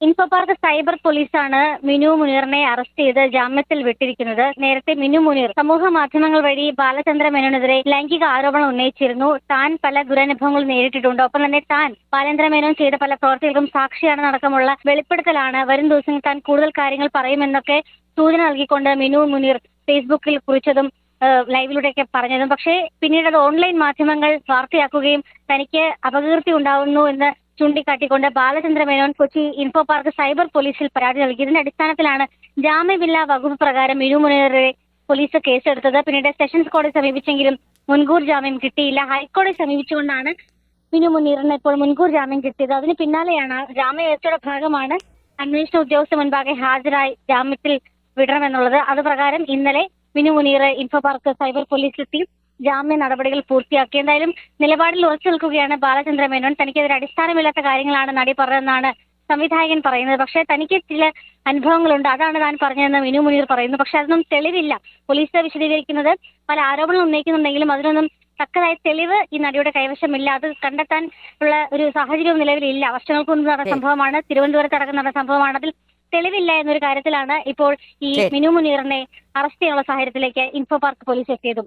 Info park cyber പോലീസാണ് Minu മുനീറിനെ arrest ചെയ്ത് ജാമ്യത്തിൽ വിട്ടിരിക്കുന്നത്. നേരത്തെ മിനു മുനീർ സമൂഹ മാധ്യമങ്ങൾ വഴി ബാലചന്ദ്ര മേനോനെതിരെ ലൈംഗിക ആരോപണം ഉന്നയിച്ചിരുന്നു. താൻ പല ദുരനുഭവങ്ങൾ നേരിട്ടിട്ടുണ്ട്. ഒപ്പം തന്നെ താൻ ബാലേന്ദ്ര മേനോൻ ചെയ്ത പല പ്രവർത്തികൾക്കും സാക്ഷിയാണെന്ന് അടക്കമുള്ള വെളിപ്പെടുത്തലാണ്. വരും ദിവസങ്ങളിൽ താൻ കൂടുതൽ കാര്യങ്ങൾ പറയുമെന്നൊക്കെ സൂചന നൽകിക്കൊണ്ട് മിനു മുനീർ ഫേസ്ബുക്കിൽ കുറിച്ചതും ലൈവിലൂടെയൊക്കെ പറഞ്ഞതും. പക്ഷേ പിന്നീട് അത് ഓൺലൈൻ മാധ്യമങ്ങൾ വാർത്തയാക്കുകയും തനിക്ക് അപകീർത്തി ഉണ്ടാവുന്നു എന്ന് ചൂണ്ടിക്കാട്ടിക്കൊണ്ട് Balachandra Menon Kochi info park cyber പോലീസിൽ പരാതി നൽകി. ഇതിന്റെ അടിസ്ഥാനത്തിലാണ് ജാമ്യമില്ലാ വകുപ്പ് പ്രകാരം മിനു മുനീറെ പോലീസ് കേസെടുത്തത്. പിന്നീട് സെഷൻസ് കോടതി സമീപിച്ചെങ്കിലും മുൻകൂർ ജാമ്യം കിട്ടിയില്ല. ഹൈക്കോടതി സമീപിച്ചുകൊണ്ടാണ് മിനു മുനീറിന് ഇപ്പോൾ മുൻകൂർ ജാമ്യം കിട്ടിയത്. അതിന് പിന്നാലെയാണ് ജാമ്യവ്യവസ്ഥയുടെ ഭാഗമാണ് അന്വേഷണ ഉദ്യോഗസ്ഥ മുൻപാകെ ഹാജരായി ജാമ്യത്തിൽ വിടണമെന്നുള്ളത്. അത് പ്രകാരം ഇന്നലെ Minu Muneer info park cyber പോലീസിലെത്തി ജാമ്യ നടപടികൾ പൂർത്തിയാക്കി. എന്തായാലും നിലപാടിൽ ഉറച്ചു നിൽക്കുകയാണ് ബാലചന്ദ്ര മേനോൻ. തനിക്കെതിരെ അടിസ്ഥാനമില്ലാത്ത കാര്യങ്ങളാണ് നടി പറഞ്ഞതെന്നാണ് സംവിധായകൻ പറയുന്നത്. പക്ഷേ തനിക്ക് ചില അനുഭവങ്ങളുണ്ട്. അതാണ് താൻ പറഞ്ഞതെന്ന് മിനു മുനീർ പറയുന്നു. പക്ഷെ അതൊന്നും തെളിവില്ല. പോലീസ് വിശദീകരിക്കുന്നത് പല ആരോപണങ്ങൾ ഉന്നയിക്കുന്നുണ്ടെങ്കിലും അതിനൊന്നും തക്കതായ തെളിവ് ഈ നടിയുടെ കൈവശമില്ല. അത് കണ്ടെത്താൻ ഉള്ള ഒരു സാഹചര്യവും നിലവിലില്ല. വർഷങ്ങൾക്ക് മുമ്പ് നടന്ന സംഭവമാണ് തിരുവനന്തപുരത്ത് അടക്കം നടന്ന സംഭവമാണ്. അതിൽ തെളിവില്ല എന്നൊരു കാര്യത്തിലാണ് ഇപ്പോൾ ഈ മിനു മുനീറിനെ അറസ്റ്റ് ചെയ്യാനുള്ള സാഹചര്യത്തിലേക്ക് ഇൻഫോ പാർക്ക് പോലീസ് എത്തിയതും.